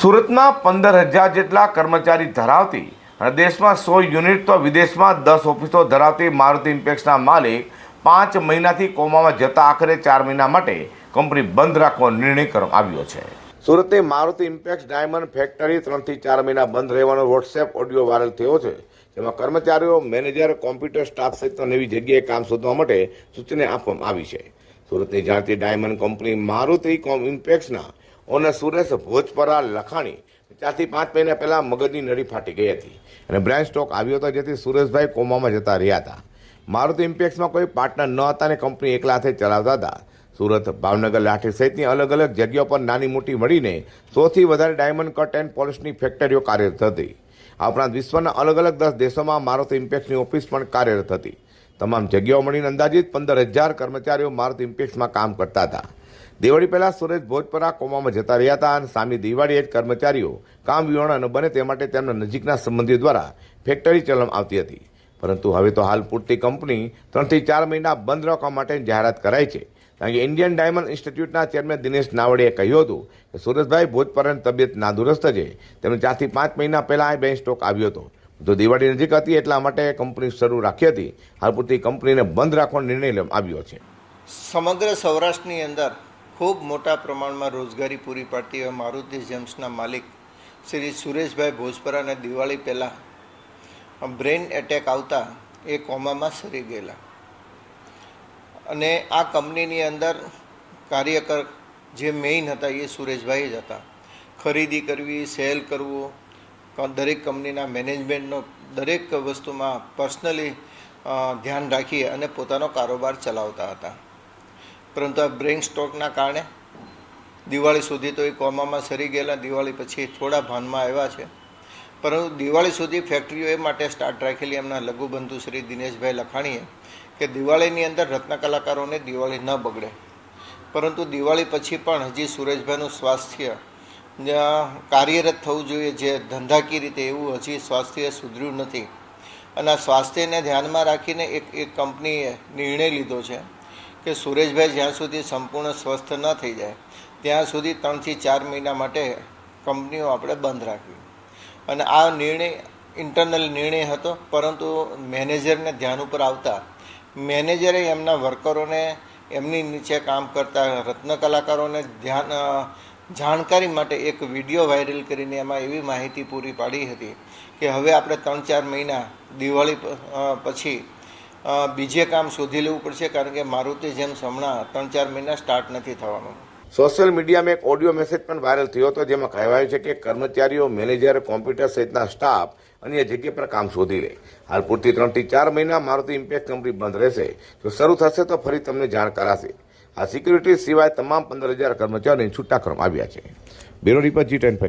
સુરતમાં પંદર હજાર જેટલા કર્મચારી ધરાવતી અને દેશમાં સો યુનિટ તો વિદેશમાં દસ ઓફિસો ધરાવતી મારુતિ ઇમ્પેક્સના માલિક પાંચ મહિનાથી કોમામાં જતા આખરે ચાર મહિના માટે કંપની બંધ રાખવાનો નિર્ણય કરવામાં આવ્યો છે. સુરતની મારુતિ ઇમ્પેક્સ ડાયમંડ ફેક્ટરી ત્રણથી ચાર મહિના બંધ રહેવાનો વોટ્સએપ ઓડિયો વાયરલ થયો છે, જેમાં કર્મચારીઓ, મેનેજર, કોમ્પ્યુટર સ્ટાફ સહિત નવી જગ્યાએ કામ શોધવા માટે સૂચના આપવામાં આવી છે. સુરતની જાણતી ડાયમંડ કંપની મારુતિ કોમ ઇમ્પેક્સના ઓનર સુરેશ ભોજપરા લખાણી. ચારથી પાંચ મહિના પહેલાં મગજની નળી ફાટી ગઈ હતી. અને બ્રેન સ્ટોક આવ્યો હતો જેથી સુરેશભાઈ કોમામાં જતા રહ્યા હતા. મારુતિ ઇમ્પેક્સમાં કોઈ પાર્ટનર ન હતા અને કંપની એકલા હાથે ચલાવતા હતા. સુરત ભાવનગર લાઠી સહિતની અલગ અલગ જગ્યાઓ પર નાની મોટી મળીને સૌથી વધારે ડાયમંડ કટ એન્ડ પોલિશની ફેક્ટરીઓ કાર્યરત હતી. આ ઉપરાંત વિશ્વના અલગ અલગ દસ દેશોમાં મારુતિ ઇમ્પેક્સની ઓફિસ પણ કાર્યરત હતી. તમામ જગ્યાઓ મળીને અંદાજિત પંદર હજાર કર્મચારીઓ મારુતિ ઇમ્પેક્સમાં કામ કરતા હતા. દિવાળી પહેલા સુરેશ ભોજપરા કોમામાં જતા રહ્યા હતા અને સામી દિવાળીએ જ કર્મચારીઓ કામ વિહોણા ન બને તે માટે તેમના નજીકના સંબંધીઓ દ્વારા ફેક્ટરી ચલાવવામાં આવતી હતી. પરંતુ હવે તો હાલ પૂરતી કંપની ત્રણથી ચાર મહિના બંધ રાખવા માટે જાહેરાત કરાઈ છે. કારણ કે ઇન્ડિયન ડાયમંડ ઇન્સ્ટિટ્યૂટના ચેરમેન દિનેશ નાવડેએ કહ્યું હતું કે સુરેશભાઈ ભોજપરાની તબિયત નાદુરસ્ત છે. તેમણે ચારથી પાંચ મહિના પહેલાં આ બે સ્ટોક આવ્યો હતો. તો દિવાળી નજીક હતી એટલા માટે કંપની શરૂ રાખી હતી. હાલ પૂરતી કંપનીને બંધ રાખવાનો નિર્ણય આવ્યો છે. સમગ્ર સૌરાષ્ટ્રની અંદર ખૂબ મોટા પ્રમાણમાં રોજગારી પૂરી પાડતી એવા મારુતિ જેમ્સના માલિક શ્રી સુરેશભાઈ ભોજપરાને દિવાળી પહેલાં બ્રેઇન એટેક આવતા એ કોમામાં સરી ગયેલા. અને આ કંપનીની અંદર કાર્યકર જે મેઇન હતા એ સુરેશભાઈ જ હતા. ખરીદી કરવી, સેલ કરવું દરેક કંપનીના મેનેજમેન્ટનો દરેક વસ્તુમાં પર્સનલી ધ્યાન રાખી અને પોતાનો કારોબાર ચલાવતા હતા. પરંતુ આ બ્રેઇન સ્ટ્રોકના કારણે દિવાળી સુધી તો એ કોમામાં સરી ગયેલા, દિવાળી પછી થોડા ભાનમાં આવ્યા છે. પરંતુ દિવાળી સુધી ફેક્ટરીઓ એ માટે સ્ટાર્ટ રાખેલી એમના લઘુબંધુ શ્રી દિનેશભાઈ લખાણીએ કે દિવાળીની અંદર રત્ન કલાકારોને દિવાળી ન બગડે. પરંતુ દિવાળી પછી પણ હજી સુરેશભાઈનું સ્વાસ્થ્ય કાર્યરત થવું જોઈએ જે ધંધાકીય રીતે એવું હજી સ્વાસ્થ્ય સુધર્યું નથી. અને આ સ્વાસ્થ્યને ધ્યાનમાં રાખીને એક એક કંપનીએ નિર્ણય લીધો છે. કે સુરેશભાઈ જ્યાં સુધી સંપૂર્ણ સ્વસ્થ ન થઈ જાય, ત્યાં સુધી ત્રણથી ચાર મહિના માટે કંપનીઓ આપણે બંધ રાખવી. અને આ નિર્ણય ઇન્ટરનલ નિર્ણય હતો, પરંતુ મેનેજરને ધ્યાન ઉપર આવતા, મેનેજરે એમના વર્કરોને, એમની નીચે કામ કરતા રત્ન કલાકારોને ધ્યાન જાણકારી માટે એક વીડિયો વાયરલ કરીને એમાં એવી માહિતી પૂરી પાડી હતી કે હવે આપણે ત્રણ ચાર મહિના દિવાળી પછી બીજે કામ શોધી લેવું પડશે કારણ કે મારુતિ જેમ હમણાં ત્રણ ચાર મહિના સ્ટાર્ટ નથી થવાનું. સોશિયલ મીડિયામાં એક ઓડિયો મેસેજ પણ વાયરલ થયો હતો જેમાં કહેવાયું છે કે કર્મચારીઓ મેનેજર કોમ્પ્યુટર સહિતના સ્ટાફ અન્ય જગ્યા પર કામ શોધી લે. હાલ પૂરતી ત્રણથી ચાર મહિના મારુતિ ઇમ્પેક્ટ કંપની બંધ રહેશે. જો શરૂ થશે તો ફરી તમને જાણ કરાશે. આ સિક્યુરિટી સિવાય તમામ પંદર હજાર કર્મચારીઓને છૂટા કરવામાં આવ્યા છે. બ્યુરો રિપોર્ટ જી ટેન